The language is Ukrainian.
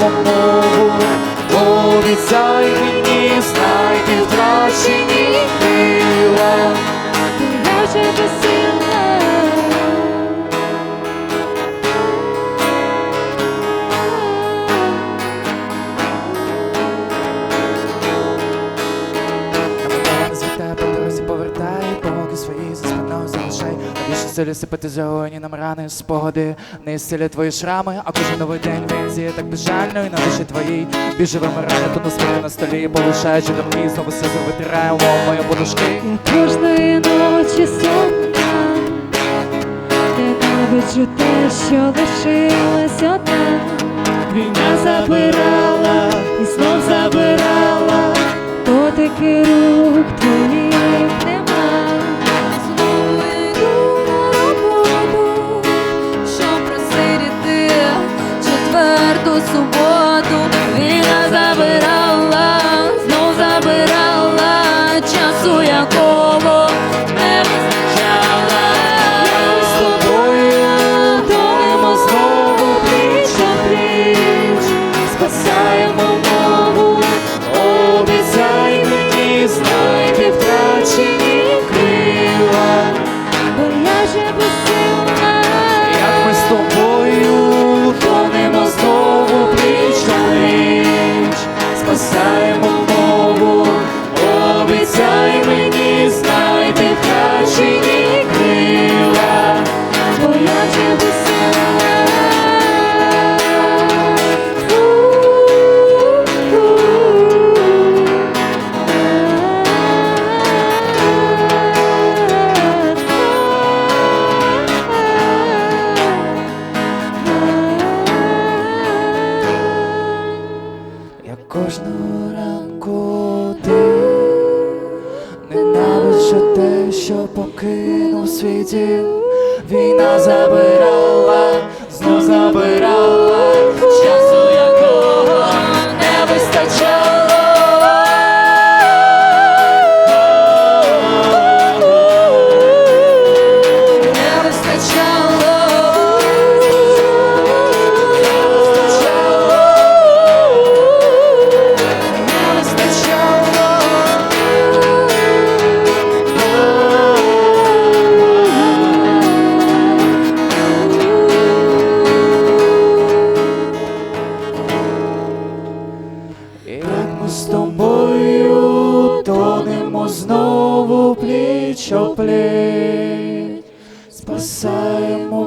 допомогу, обіцяй мені, знайти втрачені діла. Ти вже без сил силі сипати загоні нам рани, спогади, не силі твої шрами, а кожен новий день він зіє так безжально, і на душі твоїй біжи вимирає, то на на столі, полишаючи дамки, знову все витираємо мої подушки. Я кожної ночі сумна, ненавиджу те, що лишилась одна. Війна забирала і знов забирала. Дотики спасаємо мову, кожного ранку ти ненавиджу те, що покинув свій дім. Війна забирала, знов забирала часу, тобою тонемо знову пліч о пліч, спасаємо